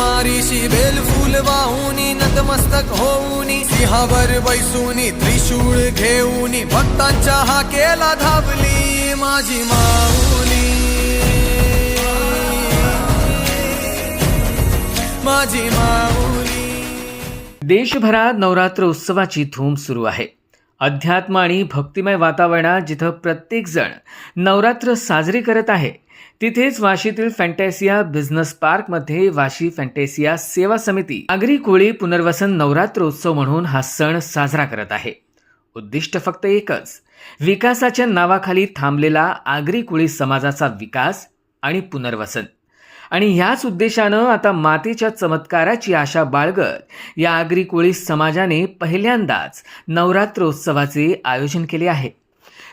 कुमारीशी bell फुल वाहुनी नतमस्तक होऊनी सिंहावर बैसूनी त्रिशूळ घेऊनी भक्तांच्या हाकेला धावली माझी माऊली. माझी माऊली. देशभरात नवरात्र उत्सवाची धूम सुरू आहे. अध्यात्म आणि भक्तिमय वातावरणात जिथं प्रत्येकजण नवरात्र साजरी करत आहे तिथेच वाशीतील फॅन्टॅसिया बिझनेस पार्कमध्ये वाशी फॅन्टॅसिया सेवा समिती आगरी कोळी पुनर्वसन नवरात्रोत्सव म्हणून हा सण साजरा करत आहे. उद्दिष्ट फक्त एकच विकासाच्या नावाखाली थांबलेला आगरी कोळी समाजाचा विकास आणि पुनर्वसन. आणि ह्याच उद्देशानं आता मातेच्या चमत्काराची आशा बाळगत या आगरी कोळी समाजाने पहिल्यांदाच नवरात्रोत्सवाचे आयोजन केले आहे.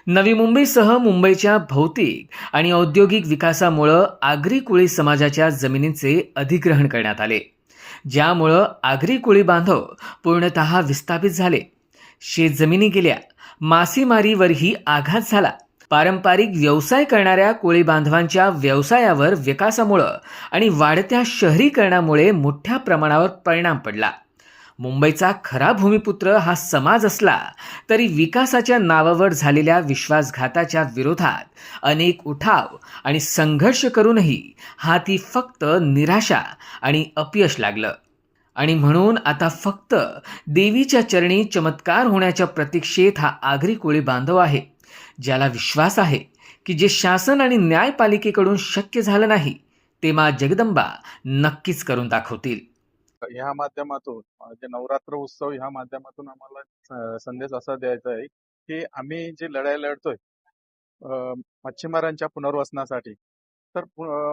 नवी मुंबईसह मुंबईच्या भौतिक आणि औद्योगिक विकासामुळं आगरी कोळी समाजाच्या जमिनींचे अधिग्रहण करण्यात आले. ज्यामुळं आगरी कोळी बांधव पूर्णतः विस्थापित झाले. शेतजमिनी गेल्या. मासेमारीवरही आघात झाला. पारंपरिक व्यवसाय करणाऱ्या कोळी बांधवांच्या व्यवसायावर विकासामुळं आणि वाढत्या शहरीकरणामुळे मोठ्या प्रमाणावर परिणाम पडला. मुंबईचा खरा भूमिपुत्र हा समाज असला तरी विकासाच्या नावावर झालेल्या विश्वासघाताच्या विरोधात अनेक उठाव आणि संघर्ष करूनही हाती फक्त निराशा आणि अपयश लागलं. आणि म्हणून आता फक्त देवीच्या चरणी चमत्कार होण्याच्या प्रतीक्षेत हा आगरी कोळी बांधव आहे ज्याला विश्वास आहे की जे शासन आणि न्यायपालिकेकडून शक्य झालं नाही ते मा जगदंबा नक्कीच करून दाखवतील. ह्या माध्यमातून म्हणजे जे नवरात्र उत्सव ह्या माध्यमातून आम्हाला संदेश असा द्यायचा आहे की आम्ही जे लढाई लढतोय मच्छीमारांच्या पुनर्वसनासाठी तर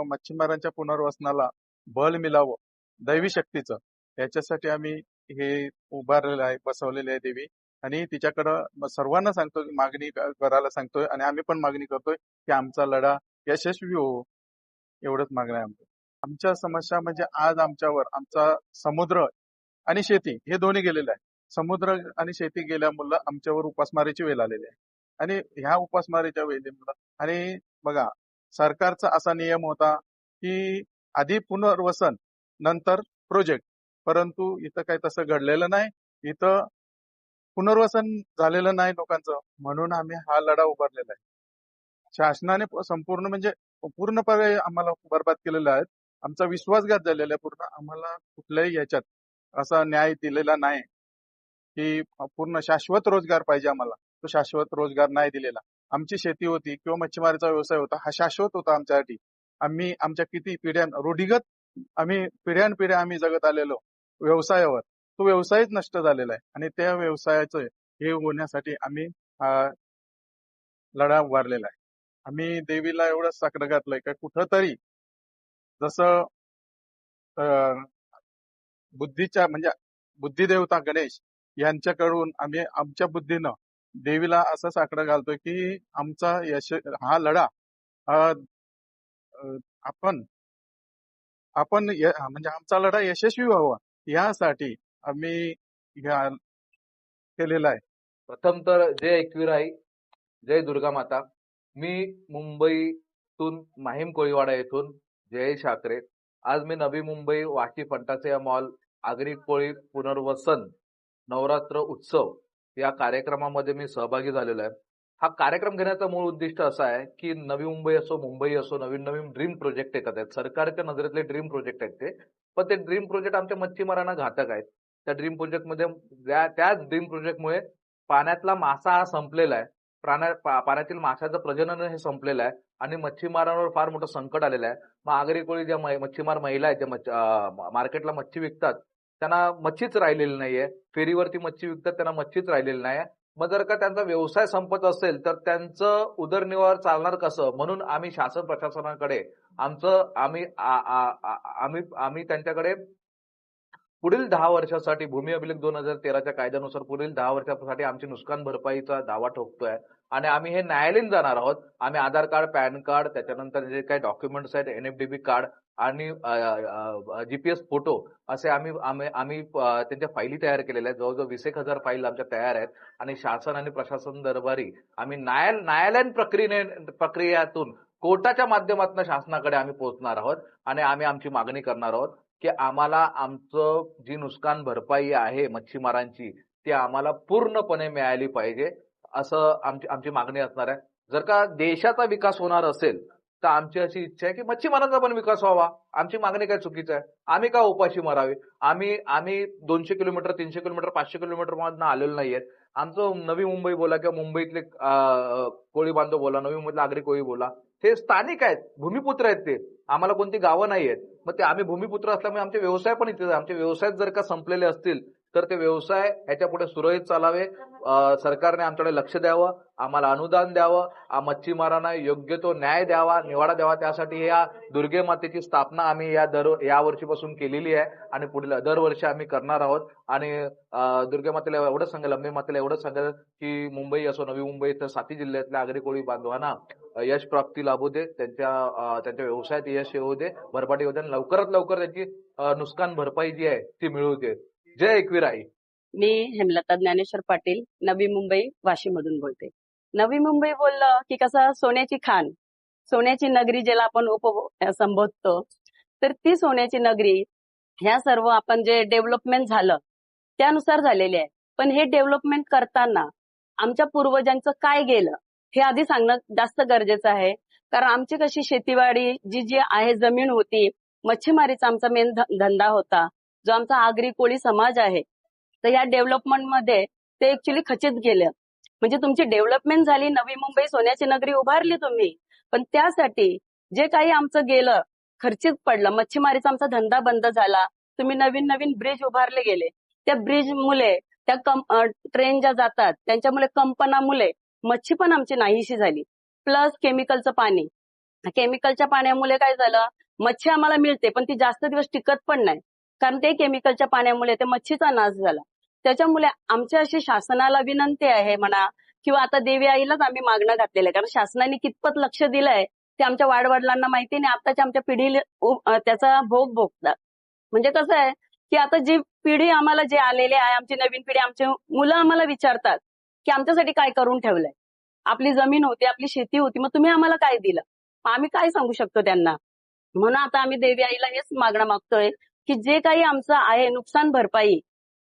मच्छीमारांच्या पुनर्वसनाला बल मिळावं दैवी शक्तीचं याच्यासाठी आम्ही हे उभारलेलं आहे बसवलेले आहे देवी. आणि तिच्याकडं सर्वांना सांगतो की मागणी करायला सांगतोय आणि आम्ही पण मागणी करतोय की आमचा लढा यशस्वी हो एवढंच मागणं आहे आमचं. आमच्या समस्या म्हणजे आज आमच्यावर आमचा समुद्र आणि शेती हे दोन्ही गेलेलं आहे. समुद्र आणि शेती गेल्यामुळं आमच्यावर उपासमारीची वेळ आलेली आहे. आणि ह्या उपासमारीच्या वेळेमुळं आणि बघा सरकारचा असा नियम होता की आधी पुनर्वसन नंतर प्रोजेक्ट. परंतु इथं काही तसं घडलेलं नाही. इथं पुनर्वसन झालेलं नाही लोकांचं. म्हणून आम्ही हा लढा उभारलेला आहे. शासनाने संपूर्ण म्हणजे पूर्णपणे आम्हाला बरबाद केलेला आहे. आमचा विश्वासघात झालेला आहे पूर्ण. आम्हाला कुठल्याही याच्यात असा न्याय दिलेला नाही की पूर्ण शाश्वत रोजगार पाहिजे आम्हाला. तो शाश्वत रोजगार नाही दिलेला. आमची शेती होती किंवा मच्छीमारीचा व्यवसाय होता हा शाश्वत होता आमच्यासाठी. आम्ही आमच्या किती पिढ्यां रूढीगत आम्ही पिढ्यानपिढ्या आम्ही जगत आलेलो व्यवसायावर. तो व्यवसायच नष्ट झालेला आहे आणि त्या व्यवसायाचं हे होण्यासाठी आम्ही लढा उभारलेला आहे. आम्ही देवीला एवढंच साकडं घातलंय का कुठंतरी जसं बुद्धीच्या म्हणजे बुद्धिदेवता गणेश यांच्याकडून आम्ही आमच्या बुद्धीनं देवीला असं साकडं घालतोय की आमचा यश हा लढा आपण आपण म्हणजे आमचा लढा यशस्वी व्हावा यासाठी आम्ही केलेला आहे. प्रथम तर जय एकविराई जय दुर्गा माता. मी मुंबईतून माहीम कोळीवाडा येथून जयेश ठाकरे. आज मी नवी मुंबई वाशी फंटासिया मॉल आगरी कोळी पुनर्वसन नवरात्र उत्सव या कार्यक्रमामध्ये मी सहभागी झालेलो आहे. हा कार्यक्रम घेण्याचा मूळ उद्दिष्ट असा आहे की नवी मुंबई असो मुंबई असो नवीन नवीन ड्रीम प्रोजेक्ट येतात आहेत. सरकारच्या नजरेतले ड्रीम प्रोजेक्ट आहेत ते. पण ते ड्रीम प्रोजेक्ट आमच्या मच्छीमारांना घातक आहेत. त्या ड्रीम प्रोजेक्टमध्ये त्याच ड्रीम प्रोजेक्टमुळे पाण्यातला मासा हा संपलेला आहे. प्राण्या पा- पाण्यातील माशाचं प्रजनन हे संपलेलं आहे आणि मच्छीमारांवर फार मोठं संकट आलेलं आहे. मग आगरी कोळी ज्या मच्छीमार महिला आहेत ज्या मार्केटला मच्छी विकतात त्यांना मच्छीच राहिलेली नाहीये. फेरीवरती मच्छी विकतात त्यांना मच्छीच राहिलेली नाही मग जर का त्यांचा व्यवसाय संपत असेल तर त्यांचं उदरनिर्वाह चालणार कसं? म्हणून आम्ही शासन प्रशासनाकडे आमचं आम्ही आ- आम्ही आम्ही त्यांच्याकडे पुढील दहा वर्षासाठी भूमी अभिलेख दोन हजार तेराच्या कायद्यानुसार पुढील दहा वर्षासाठी आमची नुकसान भरपाईचा दावा ठोकतोय. आणि आम्ही हे न्यायालयीन जाणार आहोत. आम्ही आधार कार्ड पॅन कार्ड त्याच्यानंतर जे काही डॉक्युमेंट्स आहेत एनएफडीबी कार्ड आणि जीपीएस फोटो असे आम्ही आम्ही आम्ही त्यांच्या फाईली तयार केलेल्या आहेत. जवळजवळ वीस एक हजार फाईल आमच्या तयार आहेत. आणि शासन आणि प्रशासन दरबारी आम्ही न्यायाल न्यायालयीन प्रक्रिये प्रक्रियातून कोर्टाच्या माध्यमातून शासनाकडे आम्ही पोहोचणार आहोत. आणि आम्ही आमची मागणी करणार आहोत. की आम्हाला आमचं जी नुकसान भरपाई आहे मच्छीमारांची ती आम्हाला पूर्णपणे मिळाली पाहिजे असं आमची आमची मागणी असणार आहे. जर का देशाचा विकास होणार असेल तर आमची अशी इच्छा आहे की मच्छीमारांचा पण विकास व्हावा. आमची मागणी काय चुकीचं आहे? आम्ही का उपाशी मारावी? आम्ही आम्ही दोनशे किलोमीटर तीनशे किलोमीटर पाचशे किलोमीटर मधनं आलेलो नाहीयेत आमचं नवी मुंबई बोला किंवा मुंबईतले कोळी बांधव बोला नवी मुंबईतले आगरी कोळी बोला हे स्थानिक आहेत भूमिपुत्र आहेत ते. आम्हाला कोणती गावं नाही आहेत. मग ते आम्ही भूमिपुत्र असल्यामुळे आमचे व्यवसाय पण इथे आमचे व्यवसाय जर का संपलेले असतील तर ते व्यवसाय ह्याच्या पुढे सुरळीत चालावे. सरकारने आमच्याकडे लक्ष द्यावं आम्हाला अनुदान द्यावं आ- मच्छीमारांना योग्य तो न्याय द्यावा निवाडा द्यावा त्यासाठी या दुर्गे मातेची स्थापना आम्ही या दर या वर्षीपासून केलेली आहे आणि पुढील दरवर्षी आम्ही करणार आहोत. आणि दुर्गे मातेला एवढंच सांगेल अंबे मातेला एवढंच सांगेल की मुंबई असो नवी मुंबई तर साती जिल्ह्यातल्या आगरी कोळी बांधवांना यश प्राप्ती लाभू दे त्यांच्या त्यांच्या व्यवसायात यश येऊ दे भरपाटी होऊ दे आणि लवकरात लवकर त्यांची नुकसान भरपाई जी आहे ती मिळू दे. जय एकविराई. मी हेमलता ज्ञानेश्वर पाटील नवी मुंबई वाशीमधून बोलते. नवी मुंबई बोललं की कसं सोन्याची खाण सोन्याची नगरी ज्याला आपण उप संबोधतो तर ती सोन्याची नगरी ह्या सर्व आपण जे डेव्हलपमेंट झालं त्यानुसार झालेली आहे. पण हे डेव्हलपमेंट करताना आमच्या पूर्वजांचं काय गेलं हे आधी सांगणं जास्त गरजेचं आहे. कारण आमची कशी शेतीवाडी जी जी आहे जमीन होती मच्छीमारीचा आमचा मेन धंदा होता जो आमचा आगरी कोळी समाज आहे तर या डेव्हलपमेंटमध्ये ते ऍक्च्युली खचित गेलं. म्हणजे तुमची डेव्हलपमेंट झाली नवी मुंबई सोन्याची नगरी उभारली तुम्ही. पण त्यासाठी जे काही आमचं गेलं खर्चित पडलं मच्छीमारीचा आमचा धंदा बंद झाला तुम्ही नवीन नवीन ब्रिज उभारले गेले. त्या ब्रिज मुले त्या ट्रेन ज्या जातात त्यांच्यामुळे कंपनामुळे मच्छी पण आमची नाहीशी झाली. प्लस केमिकलचं पाणी. केमिकलच्या पाण्यामुळे काय झालं मच्छी आम्हाला मिळते पण ती जास्त दिवस टिकत पण नाही. कारण ते केमिकलच्या पाण्यामुळे ते मच्छीचा नाश झाला. त्याच्यामुळे आमच्या अशी शासनाला विनंती आहे म्हणा किंवा आता देवी आईलाच आम्ही मागणं घातलेलं आहे कारण शासनाने कितपत लक्ष दिलंय ते आमच्या वाडवडिलांना माहिती नाही. आताच्या आमच्या पिढीला त्याचा भोग भोगतात म्हणजे कसं आहे की आता जी पिढी आम्हाला जे आलेले आहे आमची नवीन पिढी आमची मुलं आम्हाला विचारतात की आमच्यासाठी काय करून ठेवलंय? आपली जमीन होती आपली शेती होती मग तुम्ही आम्हाला काय दिलं? आम्ही काय सांगू शकतो त्यांना? म्हणून आता आम्ही देवी आईला हेच मागणं मागतोय की जे काही आमचं आहे नुकसान भरपाई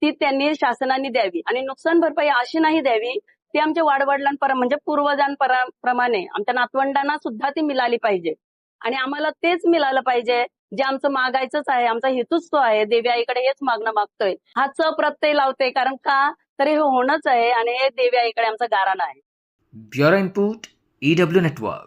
ती त्यांनी शासनाने द्यावी. आणि नुकसान भरपाई अशी नाही द्यावी ती आमच्या वाडवडिलांपर म्हणजे पूर्वजांप्रमाणे आमच्या नातवंडांना सुद्धा ती मिळाली पाहिजे. आणि आम्हाला तेच मिळालं पाहिजे जे आमचं मागायचंच आहे आमचा हेतूच तो आहे. देवी आईकडे हेच मागणं मागतोय. हा च प्रत्यय लावते कारण का? तर हे होणंच आहे आणि हे देवी आईकडे आमचा गाराणा आहे ब्युरो इनपुट ईडब्ल्यू नेटवर्क